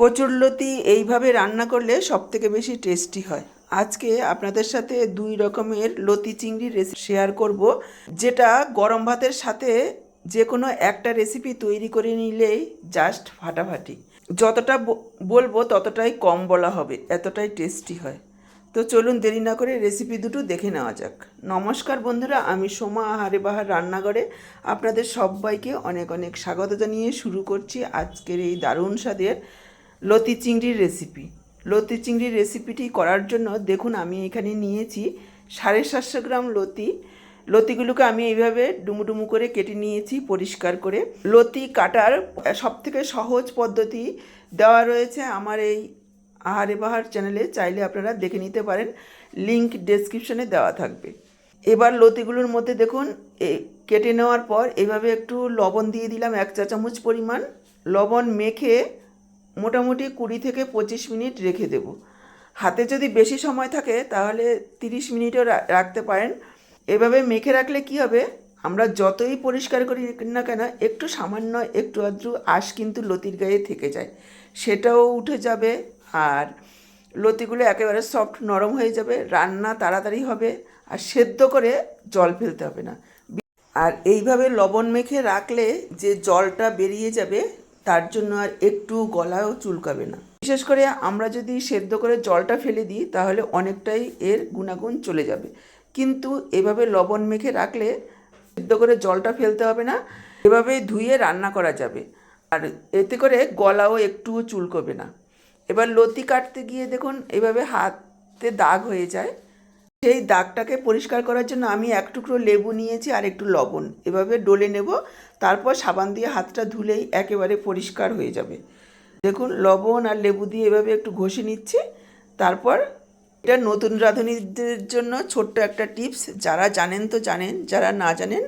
কচুরলতি এইভাবে রান্না করলে সবথেকে বেশি টেস্টি হয়। আজকে আপনাদের সাথে দুই রকমের লতি চিংড়ির রেসিপি শেয়ার করব, যেটা গরম ভাতের সাথে যে কোনো একটা রেসিপি তৈরি করে নিলেই জাস্ট ফাটাফাটি। যতটা বলব ততটাই কম বলা হবে, এতটাই টেস্টি হয়। তো চলুন দেরি না করে রেসিপি দুটো দেখে নেওয়া যাক। নমস্কার বন্ধুরা, আমি সোমা আহারে বাহার রান্নাঘরে। আপনাদের সবাইকে অনেক অনেক স্বাগত জানিয়ে শুরু করছি আজকের এই দারুণ স্বাদের লতি চিংড়ির রেসিপি লতি চিংড়ির রেসিপিটি করার জন্য দেখুন আমি এখানে নিয়েছি সাড়ে সাতশো গ্রাম লতি। লতিগুলোকে আমি এইভাবে ডুমুডুমু করে কেটে নিয়েছি পরিষ্কার করে। লতি কাটার সবথেকে সহজ পদ্ধতি দেওয়া রয়েছে আমার এই আহারে বাহার চ্যানেলে, চাইলে আপনারা দেখে নিতে পারেন। লিংক ডেসক্রিপশনে দেওয়া থাকবে। এবার লতিগুলোর মধ্যে দেখুন কেটে নেওয়ার পর এভাবে একটু লবণ দিয়ে দিলাম এক চা চামচ পরিমাণ। লবণ মেখে মোটামুটি কুড়ি থেকে পঁচিশ মিনিট রেখে দেব। হাতে যদি বেশি সময় থাকে, তাহলে তিরিশ মিনিটও রাখতে পারেন। এভাবে মেখে রাখলে কি হবে? আমরা যতই পরিষ্কার করি না কেন, একটু সামান্য একটু আধটু আঁশ কিন্তু লতির গায়ে থেকে যায়। সেটাও উঠে যাবে আর লতিগুলো একেবারে সফট নরম হয়ে যাবে, রান্না তাড়াতাড়ি হবে আর সেদ্ধ করে জল ফেলতে হবে না। আর এইভাবে লবণ মেখে রাখলে যে জলটা বেরিয়ে যাবে তার জন্য আর একটু গলাও চুলকাবে না। বিশেষ করে আমরা যদি সেদ্ধ করে জলটা ফেলে দিই, তাহলে অনেকটাই এর গুণাগুণ চলে যাবে। কিন্তু এভাবে লবণ মেখে রাখলে সেদ্ধ করে জলটা ফেলতে হবে না, এভাবে ধুয়ে রান্না করা যাবে। আর এতে করে গলাও একটুও চুলকবে না। এবার লতি কাটতে গিয়ে দেখুন, এভাবে হাতে দাগ হয়ে যায়। সেই দাগটাকে পরিষ্কার করার জন্য আমি এক টুকরো লেবু নিয়েছি আর একটু লবণ। এভাবে ডলে নেব, তারপর সাবান দিয়ে হাতটা ধুলেই একেবারে পরিষ্কার হয়ে যাবে। দেখুন, লবণ আর লেবু দিয়ে এভাবে একটু ঘষে নিচ্ছি। তারপর এটা নতুন রাঁধুনিদের জন্য ছোট্ট একটা টিপস, যারা জানেন তো জানেন, যারা না জানেন,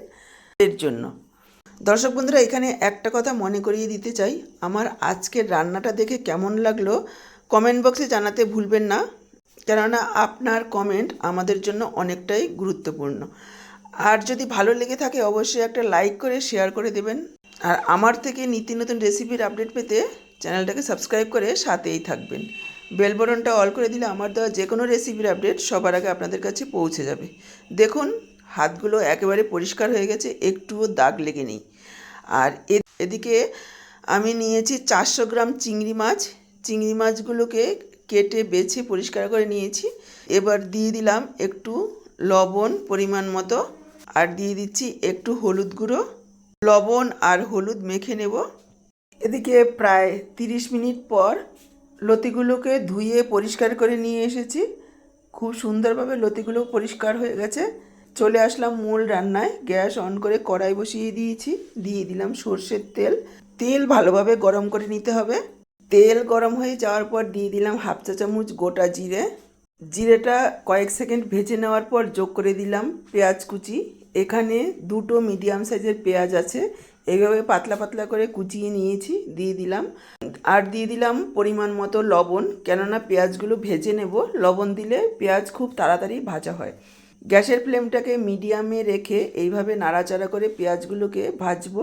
এর জন্য। দর্শক বন্ধুরা, এখানে একটা কথা মনে করিয়ে দিতে চাই। আমার আজকের রান্নাটা দেখে কেমন লাগল? কমেন্ট বক্সে জানাতে ভুলবেন না। কেননা আপনার কমেন্ট আমাদের জন্য অনেকটাই গুরুত্বপূর্ণ। আর যদি ভালো লেগে থাকে অবশ্যই একটা লাইক করে শেয়ার করে দেবেন। আর আমার থেকে নিত্য নতুন রেসিপির আপডেট পেতে চ্যানেলটাকে সাবস্ক্রাইব করে সাথেই থাকবেন। বেল বটনটা অল করে দিলে আমার দেওয়া যে কোনো রেসিপির আপডেট সবার আগে আপনাদের কাছে পৌঁছে যাবে। দেখুন, হাতগুলো একেবারে পরিষ্কার হয়ে গেছে, একটুও দাগ লেগে নেই। আর এদিকে আমি নিয়েছি চারশো গ্রাম চিংড়ি মাছ। চিংড়ি মাছগুলোকে কেটে বেছে পরিষ্কার করে নিয়েছি। এবার দিয়ে দিলাম একটু লবণ পরিমাণ মতো, আর দিয়ে দিচ্ছি একটু হলুদ গুঁড়ো। লবণ আর হলুদ মেখে নেব। এদিকে প্রায় তিরিশ মিনিট পর লতিগুলোকে ধুয়ে পরিষ্কার করে নিয়ে এসেছি। খুব সুন্দরভাবে লতিগুলো পরিষ্কার হয়ে গেছে। চলে আসলাম মূল রান্নায়। গ্যাস অন করে কড়াই বসিয়ে দিয়েছি। দিয়ে দিলাম সর্ষের তেল। তেল ভালোভাবে গরম করে নিতে হবে। তেল গরম হয়ে যাওয়ার পর দিয়ে দিলাম হাফ চা চামচ গোটা জিরে। জিরেটা কয়েক সেকেন্ড ভেজে নেওয়ার পর যোগ করে দিলাম পেঁয়াজ কুচি। এখানে দুটো মিডিয়াম সাইজের পেঁয়াজ আছে। এইভাবে পাতলা পাতলা করে কুচিয়ে নিয়েছি, দিয়ে দিলাম। আর দিয়ে দিলাম পরিমাণ মতো লবণ, কেননা পেঁয়াজগুলো ভেজে নেব। লবণ দিলে পেঁয়াজ খুব তাড়াতাড়ি ভাজা হয়। গ্যাসের ফ্লেমটাকে মিডিয়ামে রেখে এইভাবে নাড়াচাড়া করে পেঁয়াজগুলোকে ভাজবো।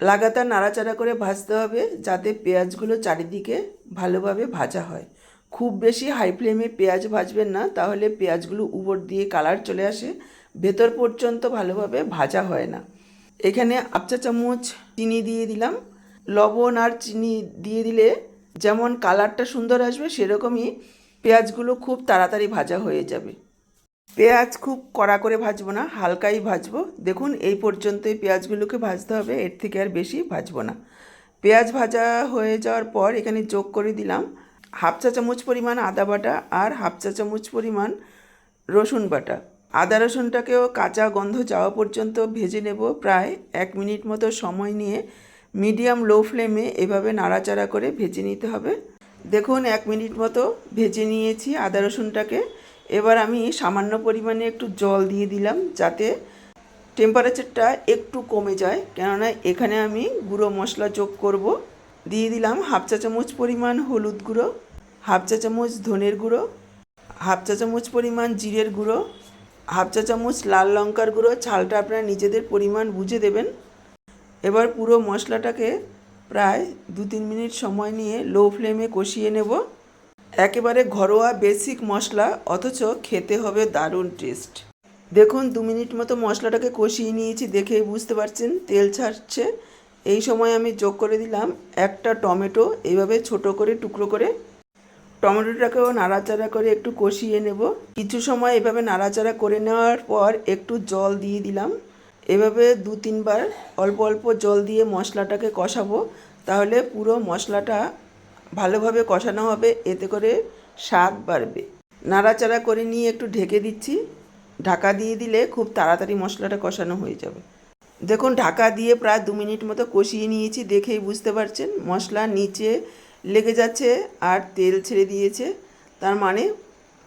লাগাতার নাড়াচাড়া করে ভাজতে হবে যাতে পেঁয়াজগুলো চারিদিকে ভালোভাবে ভাজা হয়। খুব বেশি হাই ফ্লেমে পেঁয়াজ ভাজবেন না, তাহলে পেঁয়াজগুলো উপর দিয়ে কালার চলে আসে, ভেতর পর্যন্ত ভালোভাবে ভাজা হয় না। এখানে আপ চা চামচ চিনি দিয়ে দিলাম। লবণ আর চিনি দিয়ে দিলে যেমন কালারটা সুন্দর আসবে, সেরকমই পেঁয়াজগুলো খুব তাড়াতাড়ি ভাজা হয়ে যাবে। পেঁয়াজ খুব কড়া করে ভাজবো না, হালকাই ভাজবো। দেখুন, এই পর্যন্তই পেঁয়াজগুলোকে ভাজতে হবে, এর থেকে আর বেশি ভাজবো না। পেঁয়াজ ভাজা হয়ে যাওয়ার পর এখানে যোগ করে দিলাম হাফ চা চামচ পরিমাণ আদা বাটা আর হাফ চা চামচ পরিমাণ রসুন বাটা। আদা রসুনটাকেও কাঁচা গন্ধ যাওয়া পর্যন্ত ভেজে নেব প্রায় এক মিনিট মতো সময় নিয়ে। মিডিয়াম লো ফ্লেমে এভাবে নাড়াচাড়া করে ভেজে নিতে হবে। দেখুন, এক মিনিট মতো ভেজে নিয়েছি আদা রসুনটাকে। এবার আমি সামান্য পরিমাণে একটু জল দিয়ে দিলাম যাতে টেম্পারেচারটা একটু কমে যায়। কেননা এখানে আমি গুঁড়ো মশলা যোগ করব। দিয়ে দিলাম হাফ চা চামচ পরিমাণ হলুদ গুঁড়ো, হাফ চা চামচ ধনের গুঁড়ো, হাফ চা চামচ পরিমাণ জিরের গুঁড়ো, হাফ চা চামচ লাল লঙ্কার গুঁড়ো। ঝালটা আপনারা নিজেদের পরিমাণ বুঝে দেবেন। এবার পুরো মশলাটাকে প্রায় দু তিন মিনিট সময় নিয়ে লো ফ্লেমে কষিয়ে নেব। একেবারে ঘরোয়া বেসিক মশলা, অথচ খেতে হবে দারুণ টেস্ট দেখুন, দু মিনিট মতো মশলাটাকে কষিয়ে নিয়েছি, দেখেই বুঝতে পারছেন, তেল ছাড়ছে। এই সময় আমি যোগ করে দিলাম একটা টমেটো এইভাবে ছোট করে, টুকরো করে। টমেটোটাকেও নাড়াচাড়া করে একটু কষিয়ে নেব। কিছু সময় এভাবে নাড়াচাড়া করে নেওয়ার পর একটু জল দিয়ে দিলাম। এভাবে দু তিনবার অল্প অল্প জল দিয়ে মশলাটাকে কষাবো, তাহলে পুরো মশলাটা ভালোভাবে কষানো হবে, এতে করে স্বাদ বাড়বে। নাড়াচাড়া করে নিয়ে একটু ঢেকে দিচ্ছি। ঢাকা দিয়ে দিলে খুব তাড়াতাড়ি মশলাটা কষানো হয়ে যাবে। দেখুন, ঢাকা দিয়ে প্রায় দু মিনিট মতো কষিয়ে নিয়েছি, দেখেই বুঝতে পারছেন। মশলা নিচে লেগে যাচ্ছে আর তেল ছেড়ে দিয়েছে। তার মানে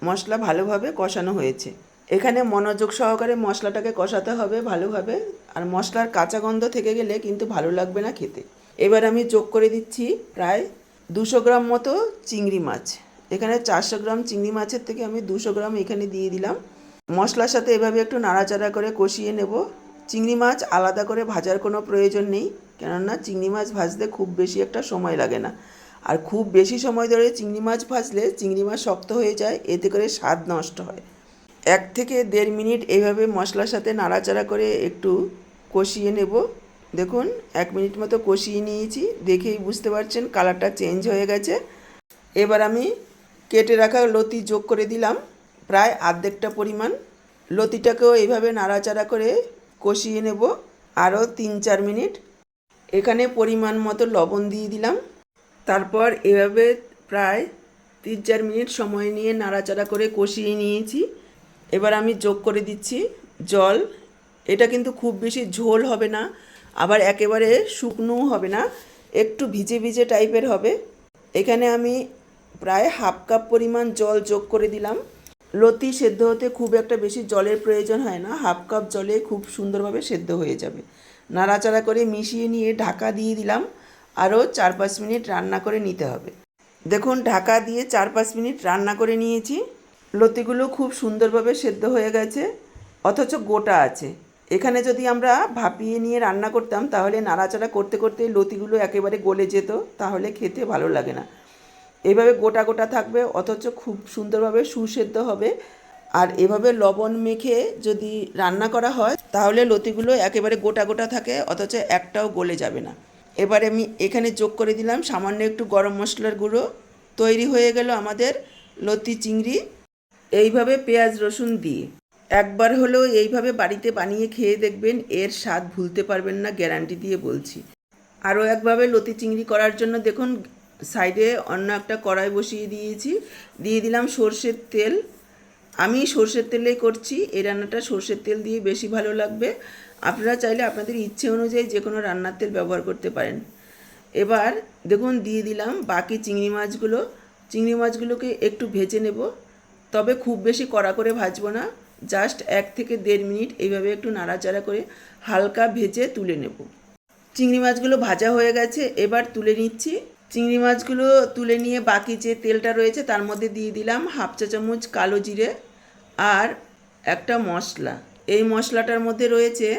মশলা ভালোভাবে কষানো হয়েছে। এখানে মনোযোগ সহকারে মশলাটাকে কষাতে হবে ভালোভাবে। আর মশলার কাঁচা গন্ধ থেকে গেলে কিন্তু ভালো লাগবে না খেতে। এবার আমি যোগ করে দিচ্ছি প্রায় দুশো গ্রাম মতো চিংড়ি মাছ। এখানে চারশো গ্রাম চিংড়ি মাছের থেকে আমি দুশো গ্রাম এখানে দিয়ে দিলাম। মশলার সাথে এভাবে একটু নাড়াচাড়া করে কষিয়ে নেব। চিংড়ি মাছ আলাদা করে ভাজার কোনো প্রয়োজন নেই, কেননা চিংড়ি মাছ ভাজতে খুব বেশি একটা সময় লাগে না। আর খুব বেশি সময় ধরে চিংড়ি মাছ ভাজলে চিংড়ি মাছ শক্ত হয়ে যায়, এতে করে স্বাদ নষ্ট হয়। এক থেকে দেড় মিনিট এইভাবে মশলার সাথে নাড়াচাড়া করে একটু কষিয়ে নেব। দেখুন, এক মিনিট মতো কষিয়ে নিয়েছি, দেখেই বুঝতে পারছেন কালারটা চেঞ্জ হয়ে গেছে। এবার আমি কেটে রাখা লতি যোগ করে দিলাম, প্রায় আর্ধেকটা পরিমাণ। লতিটাকেও এইভাবে নাড়াচাড়া করে কষিয়ে নেব আরও তিন চার মিনিট। এখানে পরিমাণ মতো লবণ দিয়ে দিলাম। তারপর এভাবে প্রায় তিন চার মিনিট সময় নিয়ে নাড়াচাড়া করে কষিয়ে নিয়েছি। এবার আমি যোগ করে দিচ্ছি জল। এটা কিন্তু খুব বেশি ঝোল হবে না। আবার একেবারে শুকনোও হবে না, একটু ভিজে ভিজে টাইপের হবে। এখানে আমি প্রায় হাফ কাপ পরিমাণ জল যোগ করে দিলাম। লতি সেদ্ধ হতে খুব একটা বেশি জলের প্রয়োজন হয় না, হাফ কাপ জলে খুব সুন্দরভাবে সেদ্ধ হয়ে যাবে। নাড়াচাড়া করে মিশিয়ে নিয়ে ঢাকা দিয়ে দিলাম, আরও চার পাঁচ মিনিট রান্না করে নিতে হবে। দেখুন, ঢাকা দিয়ে চার পাঁচ মিনিট রান্না করে নিয়েছি। লতিগুলো খুব সুন্দরভাবে সেদ্ধ হয়ে গেছে, অথচ গোটা আছে। এখানে যদি আমরা ভাপিয়ে নিয়ে রান্না করতাম, তাহলে নাড়াচাড়া করতে করতে লতিগুলো একেবারে গলে যেত, তাহলে খেতে ভালো লাগে না। এভাবে গোটা গোটা থাকবে, অথচ খুব সুন্দরভাবে সুসেদ্ধ হবে। আর এভাবে লবণ মেখে যদি রান্না করা হয়, তাহলে লতিগুলো একেবারে গোটা গোটা থাকে, অথচ একটাও গলে যাবে না। এবারে আমি এখানে যোগ করে দিলাম, সামান্য একটু গরম মশলার গুঁড়ো। তৈরি হয়ে গেল আমাদের লতি চিংড়ি। এইভাবে পেঁয়াজ রসুন দিয়ে। একবার হলেও এইভাবে বাড়িতে বানিয়ে খেয়ে দেখবেন এর স্বাদ ভুলতে পারবেন না, গ্যারান্টি দিয়ে বলছি। আরও একভাবে লতি চিংড়ি করার জন্য দেখুন, সাইডে অন্য একটা কড়াই বসিয়ে দিয়েছি। দিয়ে দিলাম সর্ষের তেল। আমি সর্ষের তেলেই করছি, এই রান্নাটা সর্ষের তেল দিয়ে বেশি ভালো লাগবে। আপনারা চাইলে আপনাদের ইচ্ছে অনুযায়ী যে কোনো রান্নার তেল ব্যবহার করতে পারেন। এবার দেখুন, দিয়ে দিলাম বাকি চিংড়ি মাছগুলো। চিংড়ি মাছগুলোকে একটু ভেজে নেব। তবে খুব বেশি কড়া করে ভাজবো না। জাস্ট এক থেকে দেড় মিনিট এইভাবে একটু নাড়াচাড়া করে হালকা ভেজে তুলে নেব। চিংড়ি মাছগুলো ভাজা হয়ে গেছে, এবার তুলে নিচ্ছি। চিংড়ি মাছগুলো তুলে নিয়ে বাকি যে তেলটা রয়েছে তার মধ্যে দিয়ে দিলাম হাফ চা চামচ কালো জিরে আর একটা মশলা। এই মশলাটার মধ্যে রয়েছে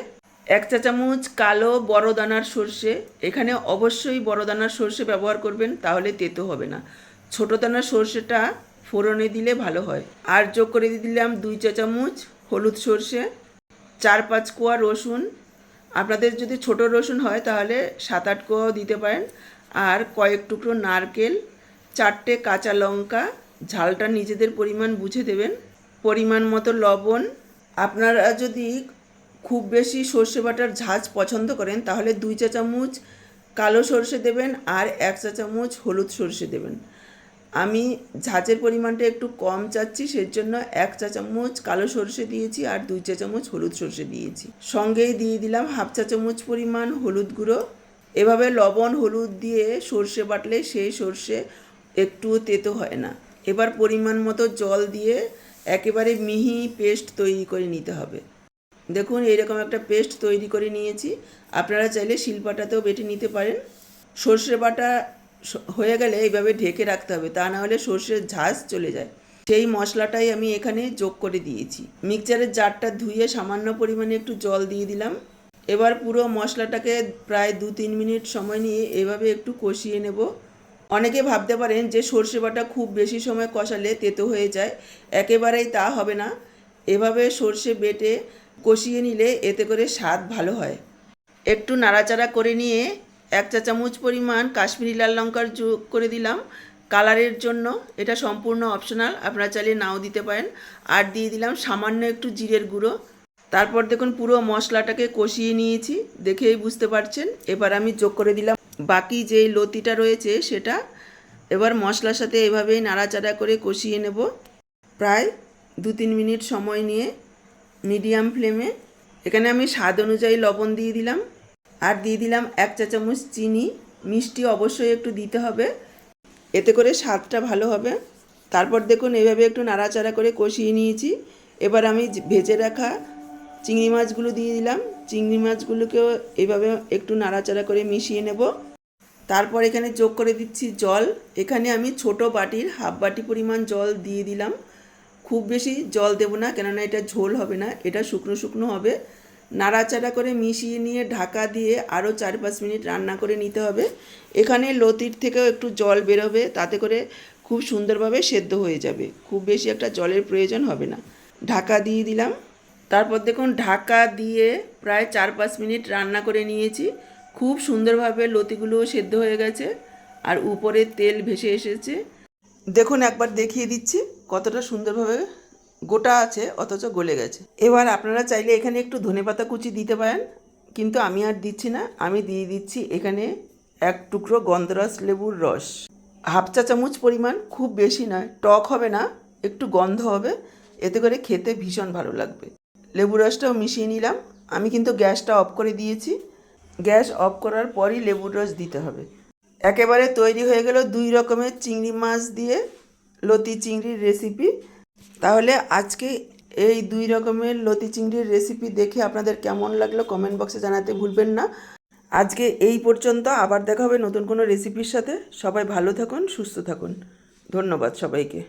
এক চা চামচ কালো বড় দানার সর্ষে। এখানে অবশ্যই বড় দানার সর্ষে ব্যবহার করবেন, তাহলে তেতো হবে না। ছোটো দানার সর্ষেটা ফোড়নে দিলে ভালো হয়। আর যোগ করে দিলাম দুই চা চামচ হলুদ সর্ষে, চার পাঁচ কোয়া রসুন। আপনাদের যদি ছোট রসুন হয় তাহলে সাত আট কোয়াও দিতে পারেন। আর কয়েক টুকরো নারকেল, চারটে কাঁচা লঙ্কা, ঝালটা নিজেদের পরিমাণ বুঝে দেবেন। পরিমাণ মতো লবণ। আপনারা যদি খুব বেশি সর্ষে বাটার ঝাঁজ পছন্দ করেন তাহলে দুই চা চামচ কালো সর্ষে দেবেন আর এক চা চামচ হলুদ সর্ষে দেবেন। আমি ঝাঁচের পরিমাণটা একটু কম চাচ্ছি সেই জন্য এক চা চামচ কালো সর্ষে দিয়েছি আর দুই চা চামচ হলুদ সর্ষে দিয়েছি। সঙ্গেই দিয়ে দিলাম হাফ চা চামচ পরিমাণ হলুদ গুঁড়ো। এভাবে লবণ, হলুদ দিয়ে সর্ষে বাটলে সেই সর্ষে একটু তেতো হয় না। এবার পরিমাণ মতো জল দিয়ে একেবারে মিহি পেস্ট তৈরি করে নিতে হবে। দেখুন, এইরকম একটা পেস্ট তৈরি করে নিয়েছি। আপনারা চাইলে শিলপাটাতেও বেটে নিতে পারেন। সর্ষে বাটা হয়ে গেলে এইভাবে ঢেকে রাখতে হবে, তা না হলে সর্ষের ঝাঁজ চলে যায়। সেই মশলাটাই আমি এখানে যোগ করে দিয়েছি। মিক্সচারের জারটা ধুয়ে সামান্য পরিমাণে একটু জল দিয়ে দিলাম। এবার পুরো মশলাটাকে প্রায় দু তিন মিনিট সময় নিয়ে এভাবে একটু কষিয়ে নেব। অনেকে ভাবতে পারেন যে সর্ষে বাটা খুব বেশি সময় কষালে তেতো হয়ে যায়, একেবারেই তা হবে না। এভাবে সর্ষে বেটে কষিয়ে নিলে এতে করে স্বাদ ভালো হয়। একটু নাড়াচাড়া করে নিয়ে এক চা চামচ পরিমাণ কাশ্মীরি লাল লঙ্কার যোগ করে দিলাম। কালারের জন্য এটা সম্পূর্ণ অপশনাল আপনারা চাইলে নাও দিতে পারেন। আর দিয়ে দিলাম সামান্য একটু জিরের গুঁড়ো। তারপর দেখুন পুরো মশলাটাকে কষিয়ে নিয়েছি, দেখেই বুঝতে পারছেন। এবার আমি যোগ করে দিলাম বাকি যেই লতিটা রয়েছে সেটা। এবার মশলার সাথে এভাবেই নাড়াচাড়া করে কষিয়ে নেব। প্রায় দু তিন মিনিট সময় নিয়ে মিডিয়াম ফ্লেমে। এখানে আমি স্বাদ অনুযায়ী লবণ দিয়ে দিলাম। আর দিয়ে দিলাম এক চা চামচ চিনি। মিষ্টি অবশ্যই একটু দিতে হবে। এতে করে স্বাদটা ভালো হবে। তারপর দেখুন, এভাবে একটু নাড়াচাড়া করে কষিয়ে নিয়েছি। এবার আমি ভেজে রাখা চিংড়ি মাছগুলো দিয়ে দিলাম। চিংড়ি মাছগুলোকেও এভাবে একটু নাড়াচাড়া করে মিশিয়ে নেব। তারপর এখানে যোগ করে দিচ্ছি জল। এখানে আমি ছোট বাটির হাফ বাটি পরিমাণ জল দিয়ে দিলাম। খুব বেশি জল দেবো না, কেননা এটা ঝোল হবে না, এটা শুকনো শুকনো হবে। নাড়াচাড়া করে মিশিয়ে নিয়ে ঢাকা দিয়ে আরও চার পাঁচ মিনিট রান্না করে নিতে হবে। এখানে লতির থেকেও একটু জল বেরোবে, তাতে করে খুব সুন্দরভাবে সেদ্ধ হয়ে যাবে। খুব বেশি একটা জলের প্রয়োজন হবে না। ঢাকা দিয়ে দিলাম। তারপর দেখুন, ঢাকা দিয়ে প্রায় চার পাঁচ মিনিট রান্না করে নিয়েছি। খুব সুন্দরভাবে লতিগুলোও সেদ্ধ হয়ে গেছে আর উপরে তেল ভেসে এসেছে। দেখুন, একবার দেখিয়ে দিচ্ছি কতটা সুন্দরভাবে গোটা আছে, অথচ গলে গেছে। এবার আপনারা চাইলে এখানে একটু ধনেপাতা কুচি দিতে পারেন, কিন্তু আমি আর দিচ্ছি না। আমি দিয়ে দিচ্ছি এখানে এক টুকরো গন্ধরাস লেবুর রস। হাফ চা চামচ পরিমাণ, খুব বেশি নয়, টক হবে না, একটু গন্ধ হবে, এতে করে খেতে ভীষণ ভালো লাগবে। লেবু রসটাও মিশিয়ে নিলাম, আমি কিন্তু গ্যাসটা অফ করে দিয়েছি। গ্যাস অফ করার পরই লেবুর রস দিতে হবে। একেবারে তৈরি হয়ে গেল দুই রকমের চিংড়ি মাছ দিয়ে লতি চিংড়ির রেসিপি। তাহলে আজকে এই দুই রকমের লতি চিংড়ির রেসিপি দেখে আপনাদের কেমন লাগল কমেন্ট বক্সে জানাতে ভুলবেন না। আজকে এই পর্যন্ত, আবার দেখা হবে নতুন কোনো রেসিপির সাথে। সবাই ভালো থাকুন, সুস্থ থাকুন। ধন্যবাদ সবাইকে।